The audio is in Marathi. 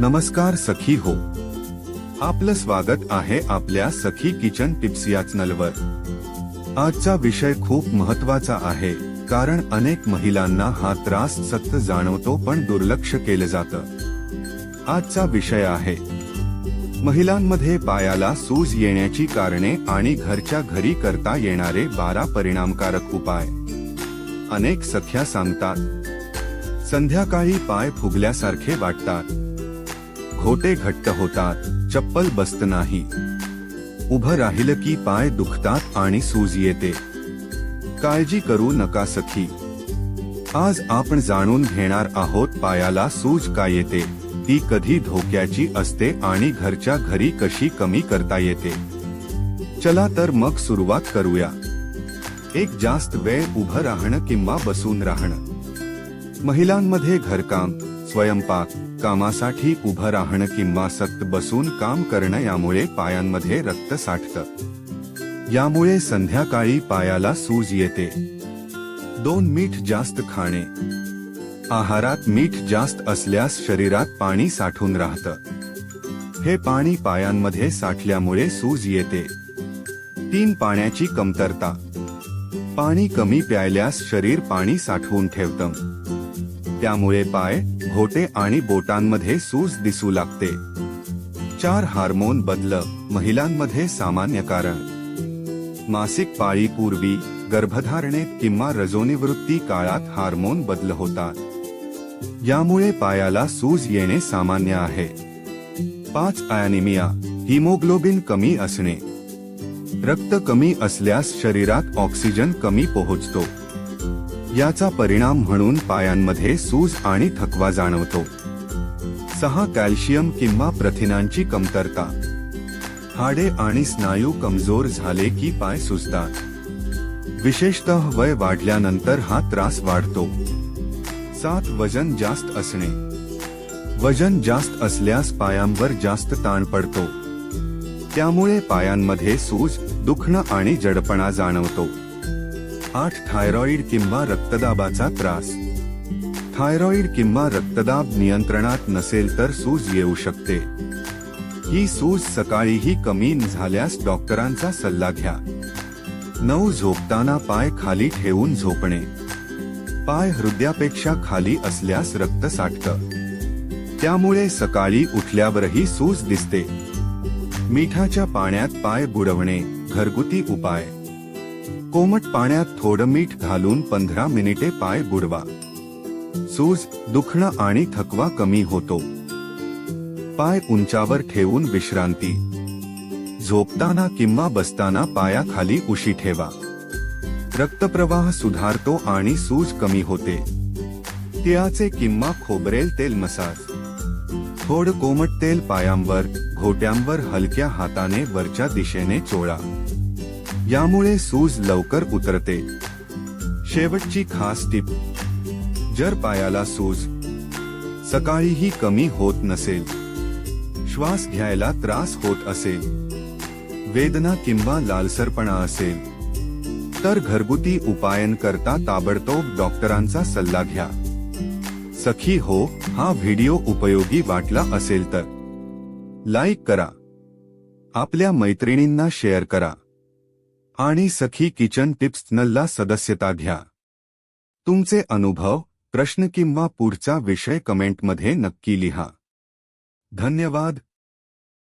नमस्कार सखी हो. आपलं स्वागत आहे आपल्या सखी किचन टिप्स या चॅनलवर. आजचा विषय खूप महत्त्वाचा आहे कारण अनेक महिलांना हा त्रास सक्त जाणवतो पण दुर्लक्ष केलं जातं. आजचा विषय आहे. महिलांमध्ये पायाला सूज येण्याची कारणे आणि घरच्या घरी करता येणारे बारा परिणामकारक उपाय. अनेक सख्या सांगतात. संध्याकाळी पाय फुगल्यासारखे वाटतात. घोटे घट्ट होतात चप्पल बसत नाही. उभं राहिलं की पाय दुखतात आणि सूज येते. काळजी करू नका सखी. आज आपण जाणून घेणार आहोत पायाला सूज का येते. ती कधी धोक्याची असते आणि घरच्या घरी कशी कमी करता येते. चला तर मग सुरुवात करूया. एक जास्त वेळ उभं राहणं किंवा बसून राहणं. महिलांमध्ये घरकाम स्वयंपाक कामासाठी उभं राहणं किंवा सक्त बसून काम करणं यामुळे पायांमध्ये रक्त साठतं. यामुळे संध्याकाळी पायाला सूज येते. दोन मीठ जास्त खाणे. आहारात मीठ जास्त असल्यास शरीरात पाणी साठून राहतं. हे पाणी पायांमध्ये साठल्यामुळे सूज येते. तीन पाण्याची कमतरता. पाणी कमी प्यायल्यास शरीर पाणी साठवून ठेवतं. त्यामुळे पाय घोटे आणि बोटांमध्ये सूज दिसू लागते. चार हार्मोन बदल महिलांमध्ये सामान्य कारण. मासिक पाळीपूर्वी गर्भधारणेत किंवा रजोनिवृत्ती काळात हार्मोन बदल होतात. यामुळे पायाला सूज येणे सामान्य आहे. पाच अॅनिमिया हिमोग्लोबिन कमी असणे. रक्त कमी असल्यास शरीरात ऑक्सिजन कमी पोहोचतो. याचा परिणाम म्हणून पायांमध्ये सूज आणि थकवा जाणवतो. सहा कॅल्शियम किंवा प्रथिनांची कमतरता. हाडे आणि स्नायू कमजोर झाले की पाय सुजतात. विशेषतः वय वाढल्यानंतर हा त्रास वाढतो. सात वजन जास्त असणे. वजन जास्त असल्यास पायांवर जास्त ताण पडतो. त्यामुळे पायांमध्ये सूज दुखणं आणि जडपणा जाणवतो. आठ थायरॉइड किंवा रक्तदाबाचा त्रास. थायरॉइड किंवा रक्तदाब नियंत्रणात नसेल तर सूज येऊ शकते. ही सूज सकाळीही कमी झाल्यास डॉक्टरांचा सल्ला घ्या. नऊ झोपताना पाय खाली ठेवून झोपणे. पाय हृदयापेक्षा खाली असल्यास रक्त साठतं. त्यामुळे सकाळी उठल्यावरही सूज दिसते. मिठाच्या पाण्यात पाय बुडवणे घरगुती उपाय. कोमट पाण्यात थोडं मीठ घालून पंधरा मिनिटे पाय बुडवा. सूज दुखणं आणि थकवा कमी होतो. पाय उंचावर ठेवून विश्रांती. झोपताना किंवा बसताना पायाखाली उशी ठेवा. रक्तप्रवाह सुधारतो आणि सूज कमी होते. तिळाचे किंवा खोबरेल तेल मसाज. थोड कोमट तेल पायांवर घोट्यांवर हलक्या हाताने वरच्या दिशेने चोळा. यामुळे सूज लवकर उतरते. शेवटची खास टीप. जर पायाला सूज सकाळीही कमी होत नसेल श्वास घ्यायला त्रास होत असेल वेदना किंवा लालसरपणा असेल तर घरगुती उपायांकरता ताबडतोब डॉक्टरांचा सल्ला घ्या. सखी हो हा व्हिडिओ उपयोगी वाटला असेल तर लाईक करा. आपल्या मैत्रिणींना शेअर करा. आणि सखी किचन टिप्स नल्ला सदस्यता घ्या. तुमचे अनुभव प्रश्न किंवा पुढचा विषय कमेंटमध्ये नक्की लिहा. धन्यवाद.